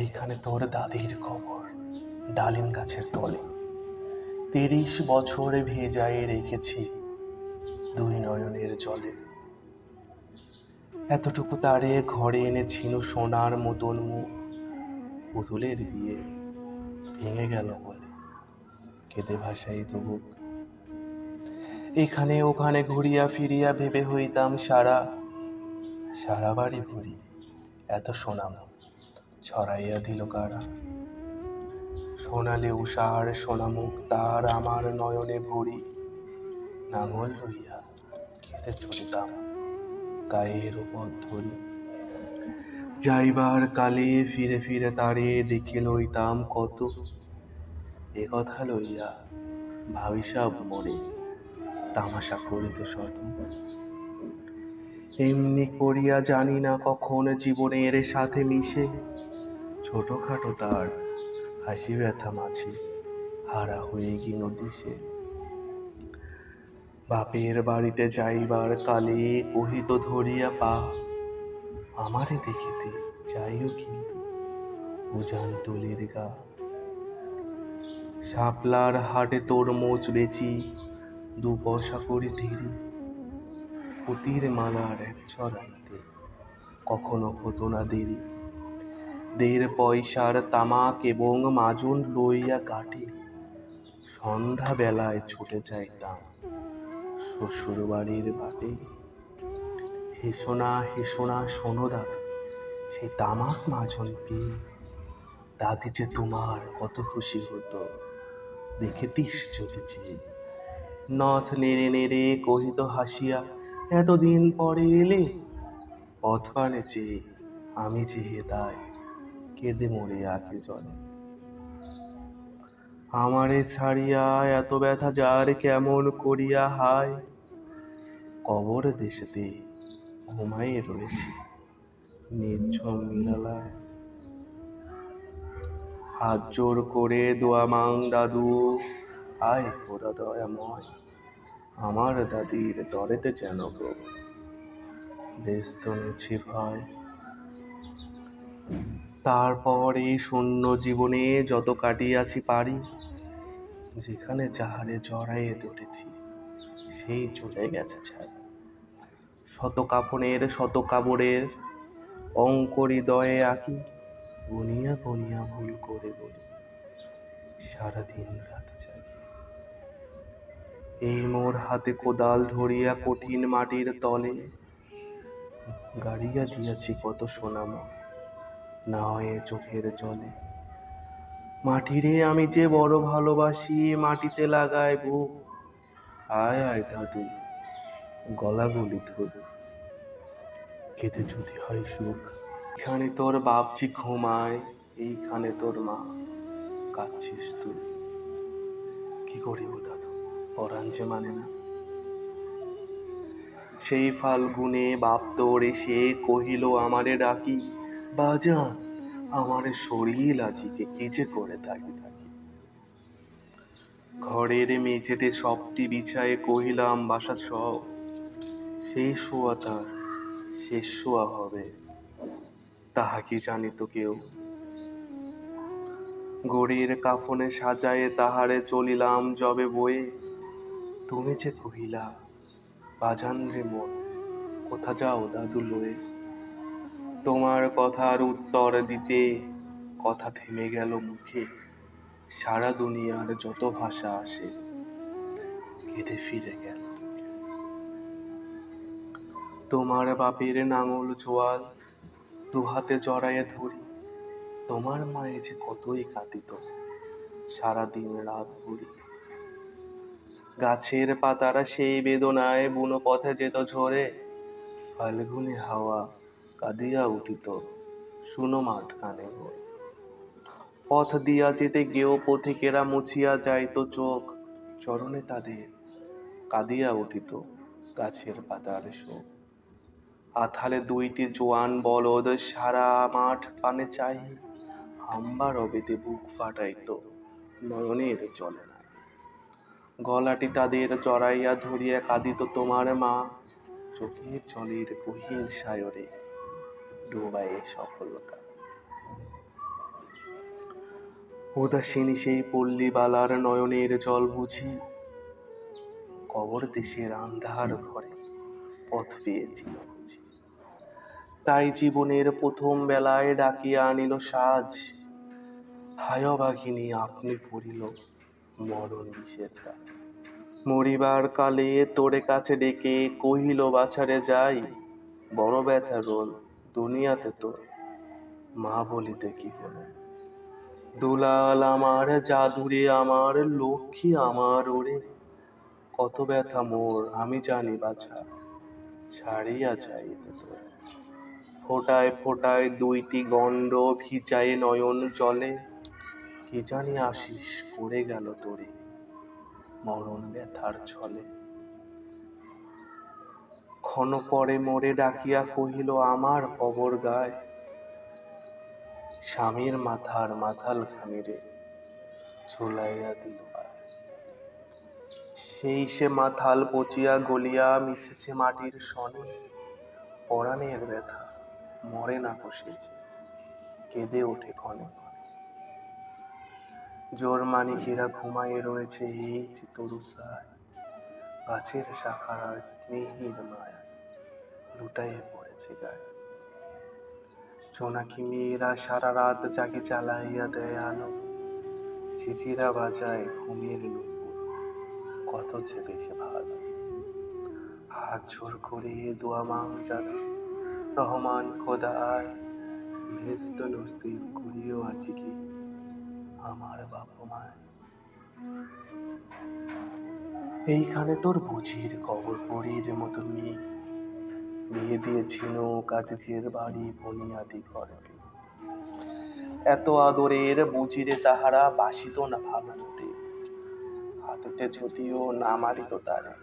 এইখানে তোর দাদির খবর, ডালিম গাছের তলে। তিরিশ বছরে ভেজায় রেখেছি দুই নয়নের জলে। এতটুকু তারে ঘরে এনে এনেছিল সোনার মতন মুখ। পুতুলের বিয়ে ভেঙে গেল বলে কেঁদে ভাসাই তো বুক। এখানে ওখানে ঘুরিয়া ফিরিয়া ভেবে হইতাম সারা সারা বাড়ি ভরি এত সোনাম ছড়াইয়া দিল কারা? সোনালি উষার সোনামুখ তার আমার নয়নে ভরি। নাঙল লইয়া খেতে চলিতাম গায়ের উপর ধরি। যাইবার কালে ফিরে ফিরে তারে দেখে লইতাম কত। এ কথা লইয়া ভাবিসাব মরে তামাশা করিত শত। এমনি করিয়া জানি না কখন জীবনের সাথে মিশে। ছোটখাটো তার হাসি ব্যথা মাছি হারা হয়ে গিল দিশে। বাপের বাড়িতে যাইবার কালে কহিত ধরিয়া পা, আমারে দেখিতে যাইও কিন্তু উজান তুলির গা। শাপলার হাটে তরমুজ বেচি, দু পয়সা করি ধীরে পুতির মালার এক ছড়ানিতে কখনো হতো না দেরি। দেড় পয়সার তামাক এবং মাজন লইয়া কাটে। সন্ধ্যা বেলায় ছুটে যাইতাম শ্বশুর বাড়ির বাটে। হেসোনা হেসোনা, শোনো দাদু সেই তামাক মাজন পেয়ে দাদি যে তোমার কত খুশি হতো দেখিতিস যদি চেয়ে নথ নেড়ে নেড়ে কহিত হাসিয়া, এতদিন পরে এলে? পথপানে চেয়ে আমি চেয়ে তাই কেঁদে মরে আঁকে জলে। আমারে ছাড়িয়া এত ব্যথা যার কেমন করিয়া হায়? কবর দেশেতে ঘুমাইয়ে রয়েছি, নির্ঝম নিরালায়। হাত জোর করে দোয়া মাং দাদু, আয় খোদা দয়াময়, আমার দাদির দরেতে যেন গো। দেশ তো ভয় তারপর এই শূন্য জীবনে যত কাটিয়াছি পারি, যেখানে যাহারে জড়াইয়ে ধরেছি, সেই চলে গেছে ছাড় শত কাপনের শত কাবরের অঙ্ক হৃদয়ে আঁকি, গুনিয়া গুনিয়া ভুল করে বলি, সারাদিন রাত জাগি। এই মোর হাতে কোদাল ধরিয়া কঠিন মাটির তলে, গাড়িয়া দিয়াছি কত সোনাম না হয়ে চোখের জলে। মাটিরে আমি যে বড় ভালোবাসি, মাটিতে লাগায় বুক। আয় আয় দাদু গলা গুলি ধর। কেঁদে যদি হয় সুখ। এখানে তোর বাপজি ঘুমায়, এইখানে তোর মা। কাঁদছিস তুই। কি করিব দাদু, পরাণ যে মানে না। সেই ফাল্গুনে বাপ তোর এসে কহিল, আমারে ডাকি। বাজান, আমারে শরীর আজিকে কি যে করে থাকি। থাকি ঘরের মেঝেতে সবটি বিছায়ে কহিলাম, বাসা সব সেই শোয়া তার শেষ শোয়া হবে। তাহা কি জানিত কেউ? গড়ির কাফনে সাজায়ে তাহারে চলিলাম যবে বয়ে। তুমি যে কহিলা, বাজান রে মন, কোথা যাও দাদু লয়ে? তোমার কথার উত্তর দিতে কথা থেমে গেল মুখে। সারা দুনিয়ার যত ভাষা আসে কেটে ফিরে গেল তোমার বাপের নাঙল জোয়াল দু হাতে জড়াইয়ে ধরি, তোমার মায়ে যে কতই কাঁদিত সারাদিন রাত ভরি। গাছের পাতারা সেই বেদনায় বুনো পথে যেত ঝরে, ফাল্গুনে হাওয়া কাঁদিয়া উঠিত। শুনো মাঠ কানে ভোর পথ দিয়া যেতে গেও পথিকেরা মুছিয়া যাইত চোখ। চরণে তাদের কাঁদিয়া উঠিত গাছের পাতার শোক। আথালে দুইটি জোয়ান বলদ সারা মাঠ পানে চাই। হাম্বা রবেতে বুক ফাটাইত, নয়নের চলে না গলাটি তাদের জড়াইয়া ধরিয়া কাঁদিত তোমার মা। চোখের জলের গহীন সায়রে ডোবায়ে সফলতা। উদাসীনী সেই পল্লীবালার নয়নের জল বুঝি, কবর দেশের আন্ধার ঘরে পথ পেয়েছিল বুঝি। তাই জীবনের প্রথম বেলায় ডাকিয়া আনিল সাজ হায় বাঘিনী আপনি পড়িল মরণ বিষের কাজ মরিবার কালে তোরে কাছে ডেকে কহিল, বাছারে যাই, বড় ব্যথা রোল দুনিয়াতে তো মা বলিতে কি বলে। দুলাল আমার, জাদুরে আমার, লক্ষ্মী আমার ওরে। কত ব্যথা মোর, আমি জানি বাছা, ছাড়িয়া যাইতে তোর। ফোটায় ফোটায় দুইটি গণ্ড ভিজায় নয়ন জলে। কি জানি আশিস করে গেল তোরে মরণ ব্যথার ছলে। ক্ষণ পরে মোরে ডাকিয়া কহিল, আমার কবর গায়। স্বামীর মাথার মাথাল খানিরে ঝুলাইয়া দিল সেই সে মাথাল পচিয়া গলিয়া মিছেছে মাটির সনে। পরাণের ব্যথা মরে না বসেছে কেঁদে ওঠে ক্ষণে জোর মানিকেরা ঘুমায়ে রয়েছে এই যে তরুসায়। গাছের শাখারা স্নেহীর মায়া লুটাইয়ে পড়েছে গায়ে। জোনাকি মেয়েরা সারা রাত জাগে জ্বালাইয়া দেয় আলো, চিচিরা বাজায় ঘুমের নুপুর, কত যে বেশি ভালো। হাত জোর করে দোয়া মাং যারা রহমান খোদা আয় ভেস্ত নসিব করিও কি আমার বাপ মায়। এইখানে তোর বুঝির কবর পড়ির মতো নিয়ে বিয়ে দিয়েছিল কাজের বাড়ি বনিয়াদি ঘরকে এত আদরের বুঝিরে তাহারা বাসিত না ভালো মোটে হাতেতে যদিও না মারিত তারে,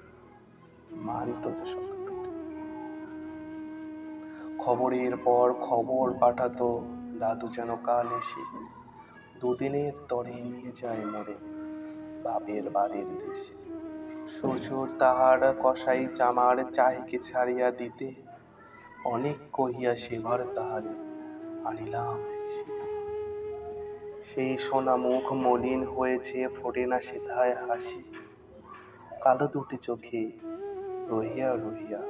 মারিত যে শত খবরের পর খবর পাঠাতো, দাদু যেন কাল এসে দুদিনের তরে নিয়ে যায় মোরে বাপের বাড়ির দেশে। শ্বশুর তাহার কসাই জামার চাহিকে ছাড়িয়া দিতে। অনেক কহিয়া সেবার তাহারে আনিলাম সেই সোনা মুখ মলিন হয়েছে, ফোটে না সেথায় হাসি। কালো দুটি চোখে রহিয়া রহিয়া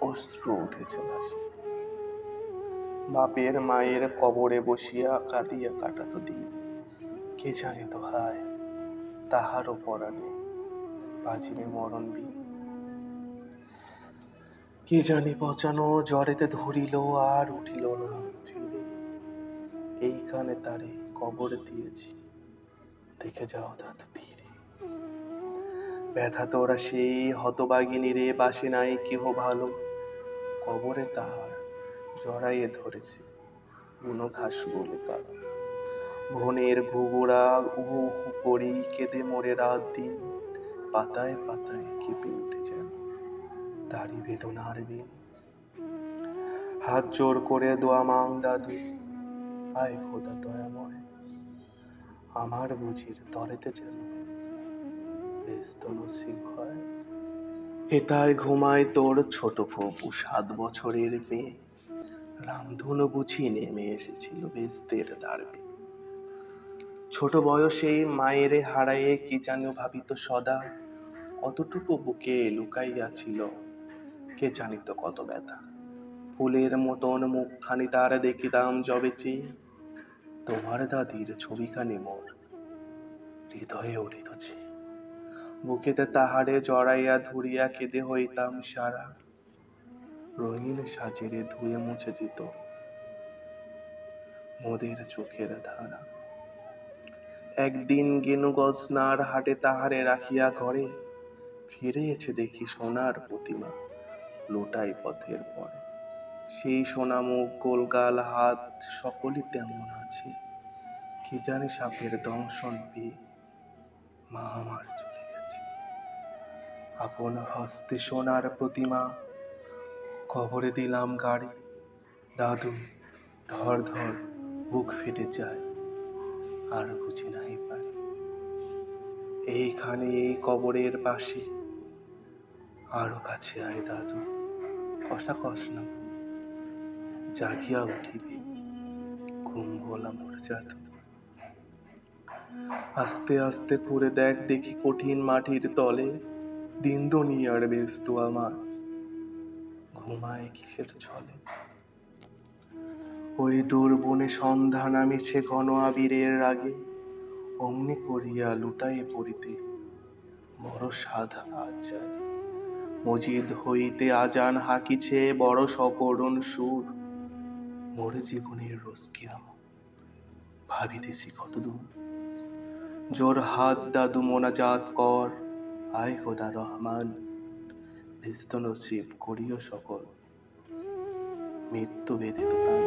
অশ্রু উঠেছে ভাসি। বাপের মায়ের কবরে বসিয়া কাঁদিয়া কাটাতো দিন। কে জানি তো হায় তাহারও পরাণে বাজিরে মরণ দিন। কে জানি পচানো জ্বরেতে ধরিল আর উঠিল না ফিরে। এইখানে তারে কবর দিয়েছি, দেখে যাও দাদু ধীরে ব্যথা তোরা সেই হতবাগিনী রে বাসে নাই কেহ ভালো কবরে তাহার জড়াইয়ে ধরেছে, বুনো ঘাস বলে কালো বনের ঘুঘুরা উহু উহু করি কেঁদে মরে রাত দিন। পাতায় পাতায় কেঁপে উঠে যেন তারই বেদনার বিন হাত জোর করে দোয়া মাং দাদু। আয় খোদা দয়াময়। আমার বুঝির তরেতে যেন হয়। হেতায় ঘুমায় তোর ছোট ফপু সাত বছরের মেয়ে। রামধনু বুঝি নেমে এসেছিল বেস্তের দ্বারবে ছোট বয়সেই মায়েরে হারায়ে কি যেন ভাবিত সদা। অতটুকু বুকে লুকাইয়াছিল। কে জানিত কত ব্যথা। ফুলের মতন মুখখানি তার দেখিতাম যবে চেয়ে তোমার দাদির ছবিখানি মোর হৃদয়ে উঠিতছে। বুকেতে তাহারে জড়াইয়া ধরিয়া কেঁদে হইতাম সারা। রঙিন সাজেরে ধুয়ে মুছে দিত মোদের চোখের ধারা। একদিন গেনু গজনার হাটে তাহারে রাখিয়া ঘরে ফিরে এসে দেখি সোনার প্রতিমা লোটাই পথের পরে। সেই সোনা মুখ গোলগাল হাত সকলই তেমন আছে। কি জানি সাপের দংশন পেয়ে মা আমার চলে গেছে। আপন হস্তে সোনার প্রতিমা কবরে দিলাম গাড়ি। দাদু, ধর ধর, বুক ফেটে যায়, আর বুঝি নাই পারি। এইখানে এই কবরের পাশে আরও কাছে আয় দাদু। কষা কষ না। জাগিয়া উঠিবে। ঘুম ভোলা মোর জাদু। আস্তে আস্তে ফুরে দেখ দেখি কঠিন মাটির তলে দিন দুনিয়ার ব্যস্ত আমার। ঘুমায় কিসের ছলে? ওই দূর বনে সন্ধ্যা নামিছে ঘন আবিরের রাগে। অমনি করিয়া লুটায়ে পড়িতে। বড় সাধা আজ জাগে। মজিদ হইতে আজান হাকিছে বড় সকরুণ সুর। মোর জীবনের রোজ কিয়ামত ভাবিতেছি কতদূর। জোর হাত দাদু মোনাজাত কর, আয় খোদা রহমান, নিস্ত নসিব করিও সকল। মৃত্যু বেদিত প্রাণ